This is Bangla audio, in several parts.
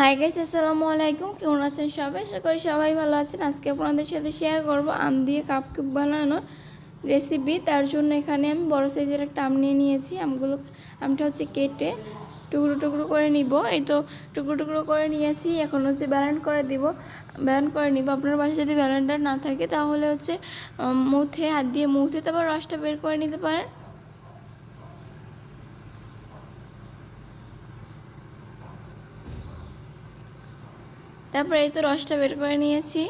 হাই গাইস আসসালামু আলাইকুম কেমন আছেন সবাই? আশা করি সবাই ভালো আছেন। আজকে আপনাদের সাথে শেয়ার করব আম দিয়ে কাপ কেক বানানোর রেসিপি তার জন্য এখানে আমি বড় সাইজের একটা আম নিয়ে নিয়েছি। আমগুলো, আমটা হচ্ছে কেটে টুকরো টুকরো করে নিব। এই তো টুকরো টুকরো করে নিয়েছি। এখন হচ্ছে ব্যালেন্ড করে দিব। ব্যালেন্ড করে নিব। আপনার বাসায় যদি ব্যালেন্ডার না থাকে, তাহলে হচ্ছে মুথে, হাত দিয়ে মুথে তারপর রসটা বের করে নিতে পারেন। তারপরে এই তো রসটা বের করে নিয়েছি।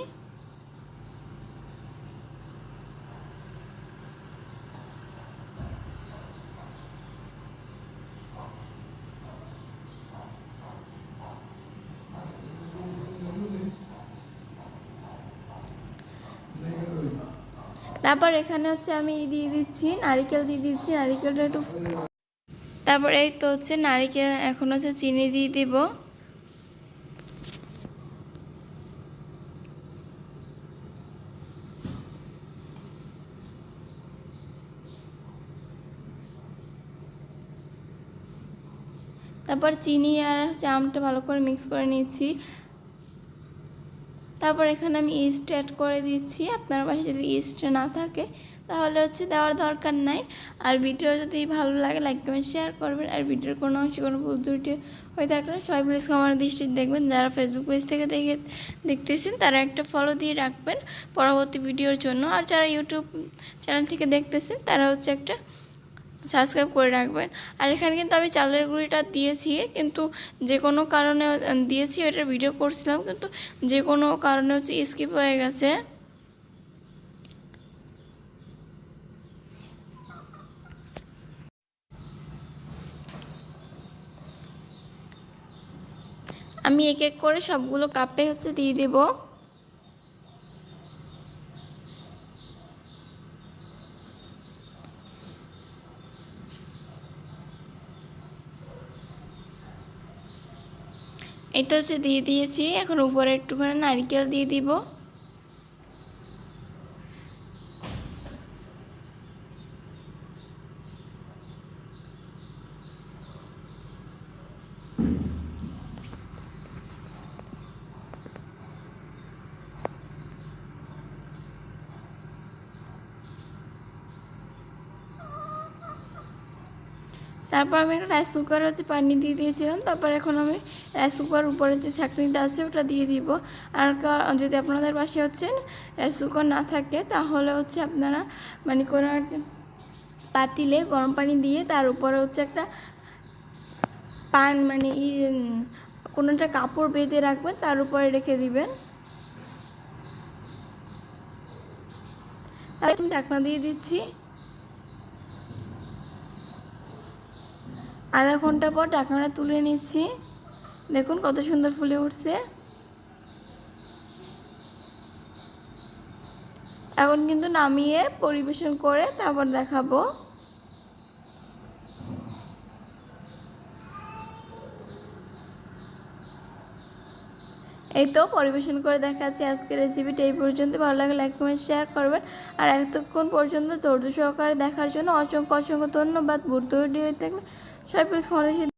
তারপর এখানে হচ্ছে আমি দিয়ে দিচ্ছি, নারিকেল দিয়ে দিচ্ছি, নারিকেলটা একটু তারপর এই তো হচ্ছে নারিকেল, এখন হচ্ছে চিনি দিয়ে দিব। তারপর চিনি আর চামটা ভালো করে মিক্স করে নিয়েছি। তারপর এখানে আমি ইস্ট অ্যাড করে দিচ্ছি। আপনার পাশে যদি ইস্ট না থাকে, তাহলে হচ্ছে দেওয়ার দরকার নাই। আর ভিডিও যদি ভালো লাগে লাইক কমেন্ট শেয়ার করবেন। আর ভিডিওর কোনো অংশে কোনো ভুল ত্রুটি হয়ে থাকলে সবাই প্লিজ আমার দৃষ্টি দেখবেন। যারা ফেসবুক পেজ থেকে দেখে, দেখতেছেন, তারা একটা ফলো দিয়ে রাখবেন পরবর্তী ভিডিওর জন্য। আর যারা ইউটিউব চ্যানেল থেকে দেখতেছেন, তারা হচ্ছে একটা সাবস্ক্রাইব করে রাখবেন। আর এখানে কিন্তু আমি চালের গুঁড়িটা দিয়েছি, কিন্তু যে কোনো কারণে দিয়েছি ওটার ভিডিও করছিলাম, কিন্তু যে কোনো কারণে হচ্ছে স্কিপ হয়ে গেছে। আমি এক এক করে সবগুলো কাপে হচ্ছে দিয়ে দেবো। এই তো হচ্ছে দিয়ে দিয়েছি। এখন উপরে একটুখানি নারিকেল দিয়ে দিব। তারপর আমি একটা রাইস কুকার হচ্ছে পানি দিয়ে দিয়েছিলাম। তারপর এখন আমি রাইস কুকার উপরে যে ছাঁকনিটা আছে ওটা দিয়ে দিব। আর যদি আপনাদের পাশে হচ্ছে রাইস কুকার না থাকে, তাহলে হচ্ছে আপনারা মানে কোনো একটা পাতিলে গরম পানি দিয়ে তার উপরে হচ্ছে একটা পান মানে ই কোনো একটা কাপড় বেঁধে রাখবেন, তার উপরে রেখে দিবেন। তারপর আমি ঢাকনা দিয়ে দিচ্ছি। আধা ঘণ্টা পর ঢাকনাটা তুলে নিচ্ছি। দেখুন কত সুন্দর ফুলে উঠছে। এখন কিন্তু নামিয়ে পরিবেশন করে তারপর দেখাবো। এই তো পরিবেশন করে দেখাচ্ছি আজকের রেসিপিটা এই পর্যন্ত ভালো লাগে লাইক কমেন্ট শেয়ার করবেন। আর এতক্ষণ পর্যন্ত ধৈর্য সহকারে দেখার জন্য অসংখ্য অসংখ্য ধন্যবাদ। ভুল হয়ে থাকলে সবাই প্লিজ ক্ষমতা